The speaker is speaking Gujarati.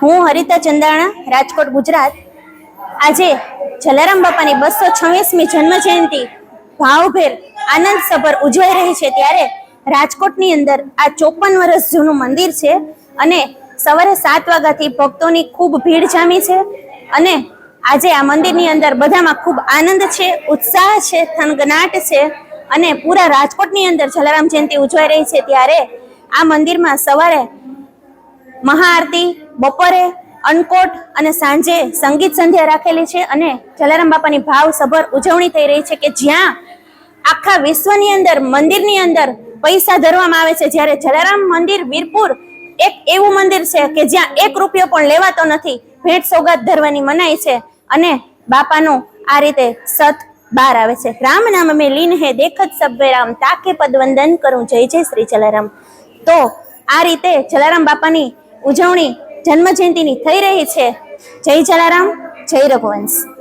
હું હરિતા ચંદાણા, રાજકોટ, ગુજરાત. આજે જલારામ બાપાની બસો છવ્વીસમી જન્મ જયંતિ ભાવભેર આનંદ સભર ઉજવાઈ રહી છે ત્યારે રાજકોટની અંદર આ ચોપન વર્ષ જૂનું મંદિર છે અને સવારે સાત વાગ્યાથી ભક્તોની ખૂબ ભીડ જામી છે અને આજે આ મંદિરની અંદર બધામાં ખૂબ આનંદ છે, ઉત્સાહ છે, થનગનાટ છે અને પૂરા રાજકોટની અંદર જલારામ જયંતિ ઉજવાઈ રહી છે ત્યારે આ મંદિરમાં સવારે મહાઆરતી, બપોરે અન્નકોટ અને સાંજે સંગીત સંધ્યા રાખેલી છે અને જલારામ બાપાની ભાવસભર ઉજવણી થઈ રહી છે કે જ્યાં આખા વિશ્વની અંદર, મંદિરની અંદર પૈસા ધરવામાં આવે છે. જ્યારે જલારામ મંદિર વીરપુર એક એવું મંદિર છે કે જ્યાં એક રૂપિયો પણ લેવાતો નથી. ભેટ સોગાદ ધરવાની મનાઈ છે અને બાપાનું આ રીતે સત બહાર આવે છે. રામ નામ મેં લીન હે, દેખત સભ્ય રામ, તાકે પદ વંદન કરું. જય જય શ્રી જલારામ. તો આ રીતે જલારામ બાપાની ઉજવણી જન્મ જયંતિની થઈ રહી છે. જય જલારામ જય રઘુવંશ.